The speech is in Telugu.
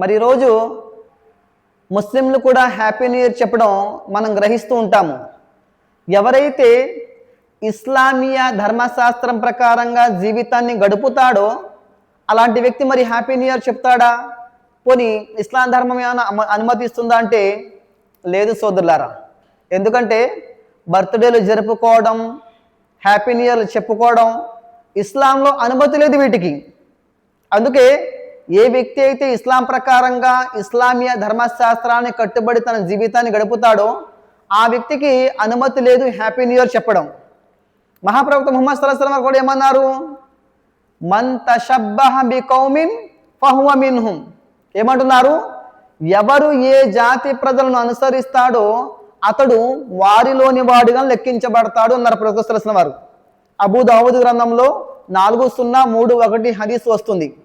మరి ఈరోజు ముస్లింలు కూడా హ్యాపీ న్యూ ఇయర్ చెప్పడం మనం గ్రహిస్తూ ఉంటాము. ఎవరైతే ఇస్లామియా ధర్మశాస్త్రం ప్రకారంగా జీవితాన్ని గడుపుతాడో అలాంటి వ్యక్తి మరి హ్యాపీ న్యూ ఇయర్ చెప్తాడా? పోనీ ఇస్లాం ధర్మం ఏమైనా అనుమతిస్తుందా అంటే లేదు సోదరులారా. ఎందుకంటే బర్త్డేలు జరుపుకోవడం హ్యాపీ న్యూ ఇయర్లు చెప్పుకోవడం ఇస్లాంలో అనుమతి లేదు వీటికి. అందుకే ఏ వ్యక్తి అయితే ఇస్లాం ప్రకారంగా ఇస్లామీయ ధర్మశాస్త్రాన్ని కట్టుబడి తన జీవితాన్ని గడుపుతాడో ఆ వ్యక్తికి అనుమతి లేదు హ్యాపీ న్యూ ఇయర్ చెప్పడం. మహాప్రవక్త ముహమ్మద్ సల్లాహం కూడా ఏమన్నారు? మన్ తషబ్బహ బి కౌమిన్ ఫహువ మిన్హుం. ఏమంటున్నారు? ఎవరు ఏ జాతి ప్రజలను అనుసరిస్తాడో అతడు వారిలోని వాడిగా లెక్కించబడతాడు అన్నారు ప్రవక్త సల్లాహం వారు అబూ దావుద్ గ్రంథంలో నాలుగు సున్నా మూడు ఒకటి హదీస్ వస్తుంది.